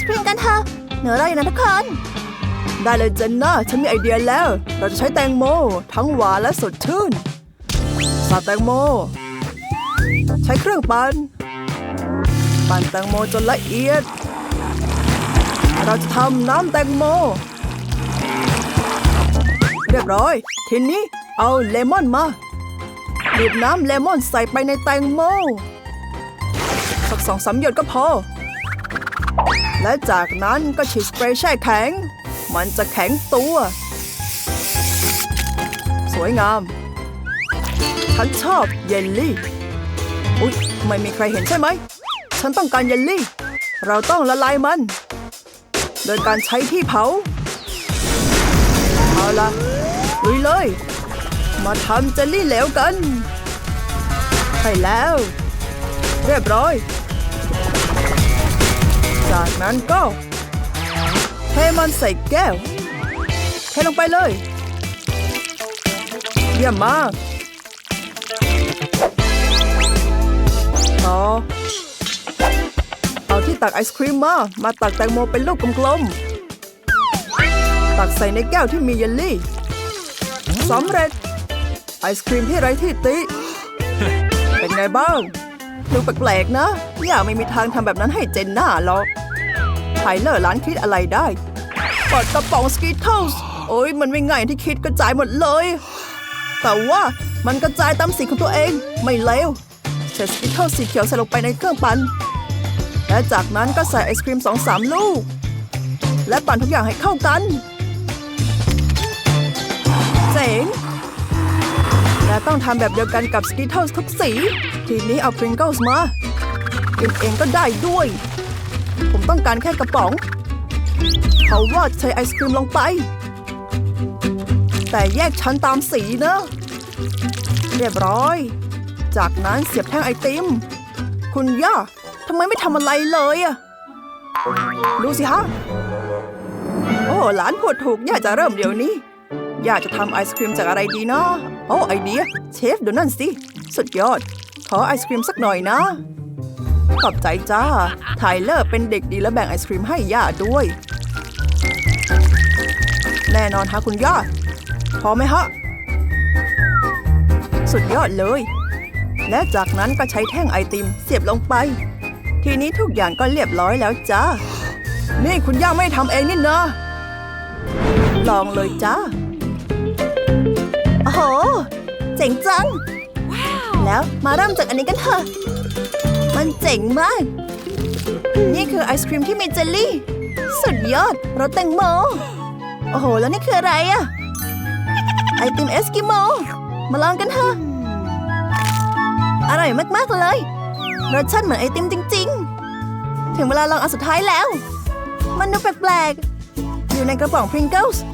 ศครีมกันเถอะเหนือเราอยู่นะทุกคน ได้เลยเจนน่าฉันมีไอเดียแล้ว เราจะใช้แตงโม ทั้งหวานและสดชื่นสาดแตงโม ใช้เครื่องปั่นปั่นแตงโมจนละเอียด เราจะทำน้ำแตงโม เรียบร้อย ทีนี้เอาเลมอนมาบีบน้ำเลมอนใส่ไปในแตงโมสักสองสามหยดก็พอ และจากนั้นก็ฉีดสเปรย์แช่แข็ง มันจะแข็งตัว สวยงาม ฉันชอบเยลลี่ อุ๊ย ไม่มีใครเห็นใช่ไหม ฉันต้องการเยลลี่ เราต้องละลายมัน โดยการใช้ที่เผา เอาละลุยเลย มาทำเจลลี่เหลวกัน ใช่แล้ว เรียบร้อย จากนั้นก็เทมันใส่แก้ว เทลงไปเลย เยี่ยมมาก ต่อ เอาที่ตักไอศครีมมา มาตักแตงโมเป็นลูกกลมๆ ตักใส่ในแก้วที่มีเยลลี่ สำเร็จ ไอศครีมที่ไร้ที่ติ เป็นไงบ้าง ดูแปลกๆนะ อย่าไม่มีทางทำแบบนั้นให้เจนหน่าหรอก ไทเลอร์ร้านคิดอะไรได้เปิดกระป๋องสกิทเทิลส์โอ้ยมันไม่ง่ายที่คิดกระจายหมดเลย แต่ว่ามันกระจายตามสีของตัวเองไม่เลวเช็ดสกิทเทิลสีเขียวใส่ลงไปในเครื่องปั่นและจากนั้นก็ใส่ไอศครีมสองสามลูก และปั่นทุกอย่างให้เข้ากันเจ๋งและต้องทำแบบเดียวกันกับสกิทเทิลทุกสี ทีนี้เอาพริงเกิลส์มากินเองก็ได้ด้วย ผมต้องการแค่กระป๋องเขาว่าใช้ไอศครีมลงไป แต่แยกชั้นตามสีเนะเรียบร้อย จากนั้นเสียบแท่งไอติม คุณย่าทำไมไม่ทำอะไรเลยอะดูสิฮะ โอ้หลานพูดถูกย่าจะเริ่มเดี๋ยวนี้ย่าจะทำไอศครีมจากอะไรดีนะโอ้ไอเดีย เชฟดูนั่นสิ สุดยอด ขอไอศครีมสักหน่อยนะ ขอบใจจ้าไทเลอร์เป็นเด็กดีและแบ่งไอศครีมให้ย่าด้วย แน่นอนฮะคุณย่า พอไหมฮะ สุดยอดเลย และจากนั้นก็ใช้แท่งไอติมเสียบลงไป ทีนี้ทุกอย่างก็เรียบร้อยแล้วจ้า นี่คุณย่าไม่ทำเองนี่นะ ลองเลยจ้า โอ้โห เจ๋งจัง แล้วมาเริ่มจากอันนี้กันเถอะ มันเจ๋งมาก นี่คือไอศครีมที่มีเจลลี่ สุดยอดรสแตงโม โอ้โห แล้วนี่คืออะไรอะไอติมเอสกิโม มาลองกันเถอะ อร่อยมาก ๆ เลย รสชาติเหมือนไอติมจริง ๆ ถึงเวลาลองอันสุดท้ายแล้ว มันดูแปลก ๆ อยู่ในกระป๋องพริงเกิลส์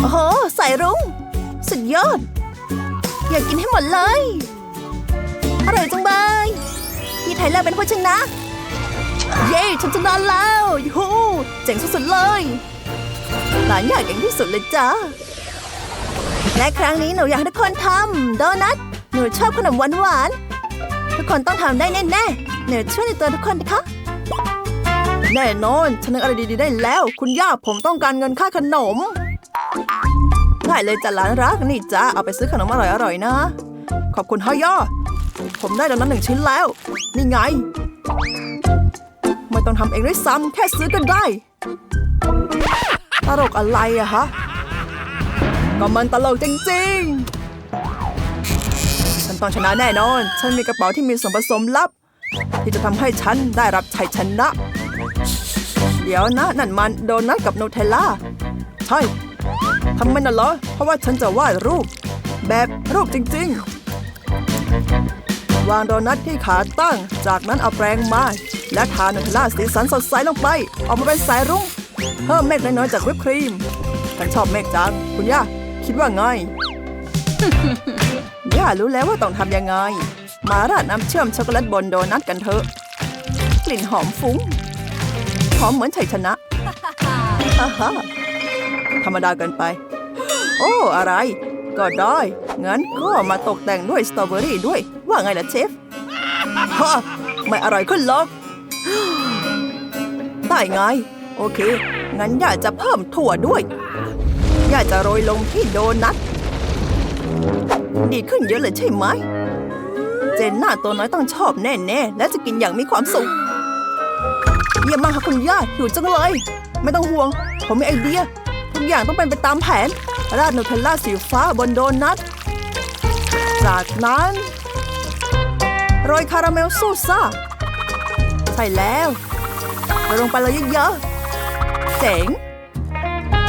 โอ้โหใส่รุ้ง สุดยอด อยากกินให้หมดเลย อร่อยจังเลย ไทเลอร์เป็นผู้ชนะ เย้ฉันชนะแล้วยูเจ๋งสุดๆเลยหลานอยากเก่งที่สุดเลยจ้าและครั้งนี้หนูอยากให้ทุกคนทำโดนัทหนูชอบขนมหวานๆทุกคนต้องทำได้แน่ๆหนูช่วยในตัวทุกคนนะคะแน่นอนฉันนึกอะไรดีๆได้แล้ว คุณย่าผมต้องการเงินค่าขนมได้เลยจ้ะหลานรักนี่จ้าเอาไปซื้อขนมอร่อยๆนะ ขอบคุณฮะย่า ผมได้แล้วนั้นหนึ่งชิ้นแล้ว นี่ไง ไม่ต้องทำเองด้วยซ้ำแค่ซื้อกันได้ ตลกอะไรอะฮะ ก็มันตลกจริงๆ ฉันต้องชนะแน่นอน ฉันมีกระเป๋าที่มีส่วนผสมลับ ที่จะทำให้ฉันได้รับชัยชนะ เดี๋ยวนะ นั่นมันโดนัทกับโนเทลล่า ใช่ทำไมน่ะเหรอ เพราะว่าฉันจะวาดรูป แบบรูปจริง ๆ วางโดนัทที่ขาตั้ง จากนั้นเอาแปรงมา และทาโนเทลล่าสีสันสดใสลงไป ออกมาเป็นสายรุ้ง เพิ่มเมฆน้อยๆจากวิปครีมฉันชอบเมฆจังคุณย่าคิดว่าไงย่ารู้แล้วว่าต้องทำยังไง มาราดน้ำเชื่อมช็อกโกแลตบนโดนัทกันเถอะ กลิ่นหอมฟุ้ง หอมเหมือนชัยชนะธรรมดาเกินไป โอ้ อะไร ก็ได้ งั้นก็มาตกแต่งด้วยสตรอเบอรี่ด้วย ว่าไงล่ะเชฟฮะไม่อร่อยขึ้นหรอกได้ไง โอเค งั้นย่าจะเพิ่มถั่วด้วยย่าจะโรยลงที่โดนัท ดีขึ้นเยอะเลยใช่ไหม เจนน่าตัวน้อยต้องชอบแน่ๆ และจะกินอย่างมีความสุข เยี่ยมมากค่ะคุณย่าหิวจังเลย ไม่ต้องห่วง ผมมีไอเดีย ทุกอย่างต้องเป็นไปตามแผน ราดนูเทลล่าสีฟ้าบนโดนัท จากนั้นโรยคาราเมลซูซ่าใช่แล้วโรยลงไปเลยเยอะๆเจ๋ง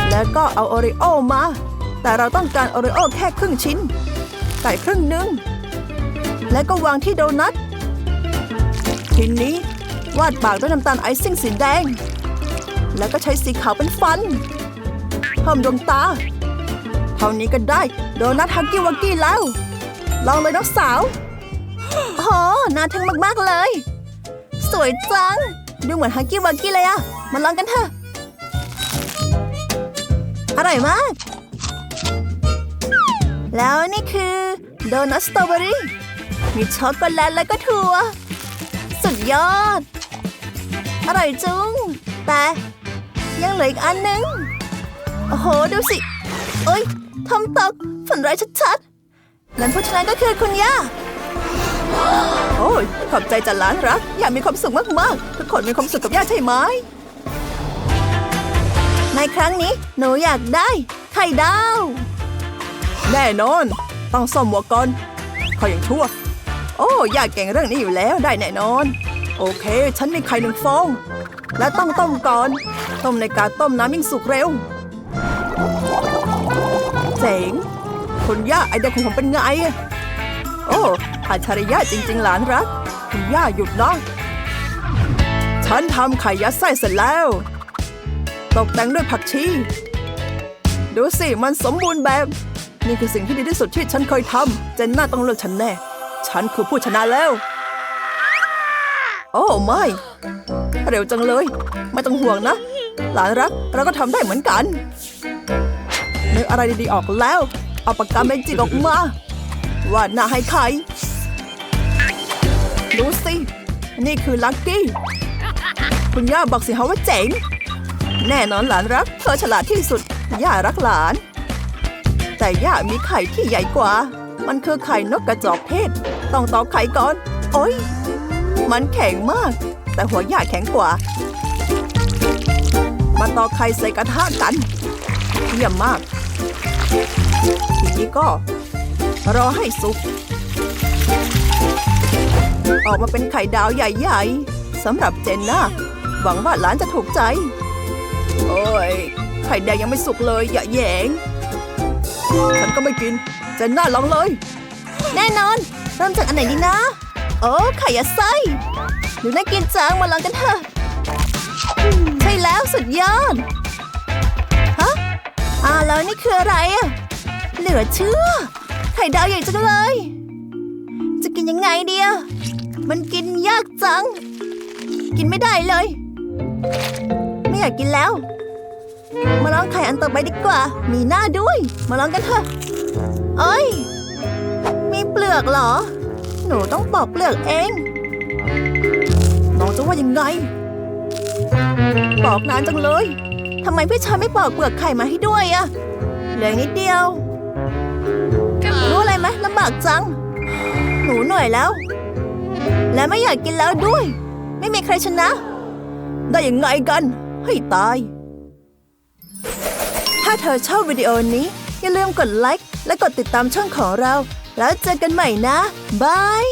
แล้วก็เอาโอริโอมา แต่เราต้องการโอริโอแค่ครึ่งชิ้น ใส่ครึ่งหนึ่งแล้วก็วางที่โดนัท ทีนี้วาดปากด้วยน้ำตาลไอซิ่งสีแดง แล้วก็ใช้สีขาวเป็นฟันเพิ่มดวงตา เท่านี้ก็ได้ โดนัทฮักกี้วักกี้แล้ว ลองเลยน้องสาวโอ้โหน่าทึ่งมากๆเลย สวยจัง ดูเหมือนฮักกี้วักกี้เลยอะมาลองกันเถอะ อร่อยมาก แล้วนี่คือโดนัทสตรอเบอรี่มีช็อกโกแลตแล้วก็ถั่ว สุดยอด อร่อยจุงแต่ยังเหลืออีกอันนึง โอ้โห ดูสิ เอ้ย ทำตกฝันร้ายชัดๆงั้นผู้ชนะก็คือคุณย่า โอ้ย ขอบใจจันหลานรัก อย่ามีความสุขมากๆ ทุกคนมีความสุขกับย่าใช่ไหม ในครั้งนี้หนูอยากได้ไข่ดาว แน่นอน ต้องซ่อมหัวก่อนขออย่างชั่ว โอ้ย่าเก่งเรื่องนี้อยู่แล้วได้แน่นอน โอเค ฉันมีไข่หนึ่งฟอง และต้องต้มก่อน ต้มในกาต้มน้ำยิ่งสุกเร็ว จ๋ง คุณย่าไอเดียของผมเป็นไง โอ้อัจฉริยะจริง ๆ หลานรัก คุณย่าหยุดนะฉันทำไข่ยัดไส้เสร็จแล้ว ตกแต่งด้วยผักชี ดูสิ มันสมบูรณ์แบบ นี่คือสิ่งที่ดีที่สุดที่ฉันเคยทำเจนน่าต้องเลือกฉันแน่ ฉันคือผู้ชนะแล้ว โอ้ไม่ เร็วจังเลย ไม่ต้องห่วงนะ หลานรัก เราก็ทำได้เหมือนกัน นึกอะไรดีๆออกแล้ว เอาปากกาเมจิกออกมาวาดหน้าให้ใครดูสิ นี่คือลักกี้ คุณย่าบอกสิฮะว่าเจ๋ง แน่นอนหลานรัก เธอฉลาดที่สุด ย่ารักหลาน แต่ย่ามีไข่ที่ใหญ่กว่า มันคือไข่นกกระจอกเทศ ต้องตอกไข่ก่อน โอ๊ยมันแข็งมาก แต่หัวย่าแข็งกว่า มาตอกไข่ใส่กระทะกัน เยี่ยมมาก ทีนี้ก็ รอให้สุก ออกมาเป็นไข่ดาวใหญ่ๆสำหรับเจนน่าหวังว่าหลานจะถูกใจ โอ้ย ไข่แดงยังไม่สุกเลย อย่าแหยง ฉันก็ไม่กิน เจนน่าลองเลย แน่นอน เริ่มจากอันไหนดีนะ โอ้ไข่ยัดไส้ดูน่ากินจังมาลองกันเถอะ ใช่แล้วสุดยอดฮะ อ่าแล้วนี่คืออะไรอะเหลือเชื่อ ไข่ดาวใหญ่จังเลย จะกินยังไงเดีอะมันกินยากจัง กินไม่ได้เลย ไม่อยากกินแล้ว มาลองไข่อันต่อไปดีกว่า มีหน้าด้วย มาลองกันเถอะเอ้ย มีเปลือกเหรอ หนูต้องปอกเปลือกเองน้องจะว่ายังไงปอกนานจังเลย ทำไมพี่ชายไม่ปอกเปลือกไข่มาให้ด้วยอะเหลืออกนิดเดียว รู้อะไรไหมลำบากจัง หนูเหนื่อยแล้ว และไม่อยากกินแล้วด้วย ไม่มีใครชนะ ได้ยังไงกัน ให้ตาย ถ้าเธอชอบวิดีโอนี้ อย่าลืมกดไลค์และกดติดตามช่องของเรา แล้วเจอกันใหม่นะ บาย